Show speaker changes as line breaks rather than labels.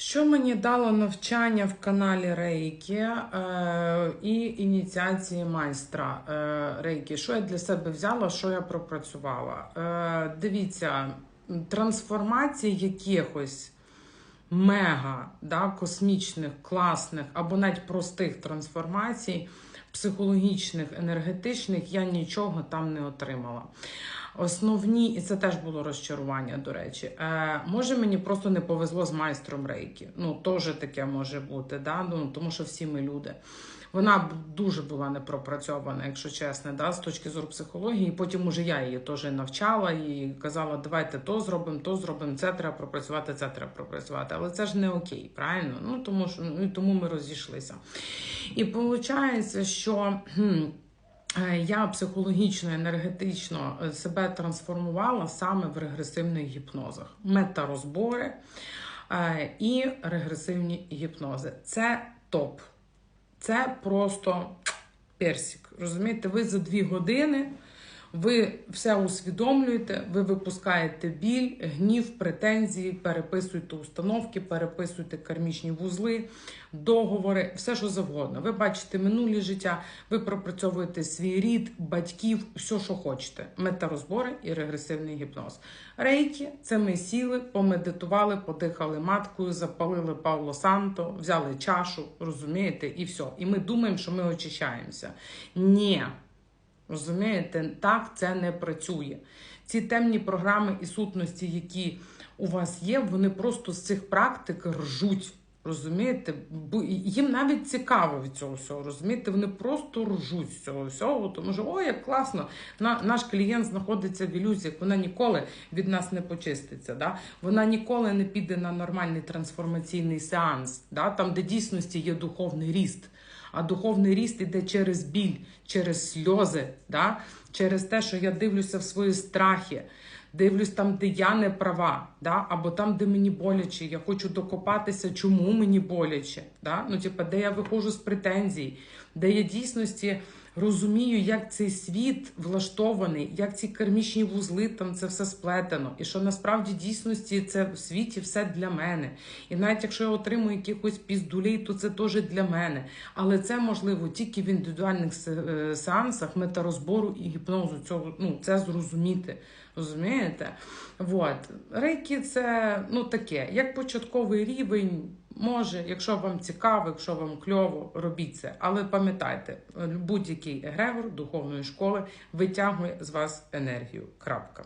Що мені дало навчання в каналі Рейкі е, і ініціації майстра е, Рейкі? Що я для себе взяла, що я пропрацювала? Е, дивіться, трансформації якихось мега да, космічних, класних або навіть простих трансформацій, психологічних, енергетичних, я нічого там не отримала. Основні, і це теж було розчарування, до речі. Е, може, мені просто не повезло з майстром рейки. Ну, теж таке може бути, да? ну, тому що всі ми люди. Вона дуже була непропрацьована, якщо чесно, да, з точки зору психології. Потім уже я її теж навчала і казала, давайте то зробимо, то зробимо, це треба пропрацювати, це треба пропрацювати. Але це ж не окей, правильно? Ну тому що ну, тому ми розійшлися. І виходить, що. Е, Я психологічно, енергетично е, себе трансформувала саме в регресивних гіпнозах, метарозбори е, і регресивні гіпнози. Це топ. Це просто персик. Розумієте, ви за дві години ви все усвідомлюєте, ви випускаєте біль, гнів, претензії, переписуєте установки, переписуєте кармічні вузли, договори, все що завгодно. Ви бачите минулі життя, ви пропрацьовуєте свій рід, батьків, все, що хочете. Метарозбори і регресивний гіпноз. Рейки це ми сіли, помедитували, подихали маткою, запалили Павло Санто, взяли чашу, розумієте, і все. І ми думаємо, що ми очищаємося. Ні. Розумієте, так це не працює. Ці темні програми і сутності, які у вас є, вони просто з цих практик ржуть. Розумієте, бо їм навіть цікаво від цього всього. Розумієте, вони просто ржуть з цього всього, тому що о, як класно, на, наш клієнт знаходиться в ілюзіях, вона ніколи від нас не почиститься. Да? Вона ніколи не піде на нормальний трансформаційний сеанс, да? там, де дійсності є духовний ріст. А духовний ріст іде через біль, через сльози, да? через те, що я дивлюся в свої страхи, дивлюсь там, де я не права, да? або там, де мені боляче. Я хочу докопатися, чому мені боляче. Да? Ну, типу, де я виходжу з претензій, де я дійсності розумію, як цей світ влаштований, як ці кармічні вузли там це все сплетено, і що насправді дійсності це в світі все для мене. І навіть якщо я отримую якихось піздулей, то це теж для мене. Але це можливо тільки в індивідуальних е, сеансах метарозбору і гіпнозу. Цього ну це зрозуміти. Розумієте? Вот. Рейки це ну таке, як початковий рівень. Може, якщо вам цікаво, якщо вам кльово, робіть це. Але пам'ятайте, будь-який егрегор духовної школи витягує з вас енергію. Крапка.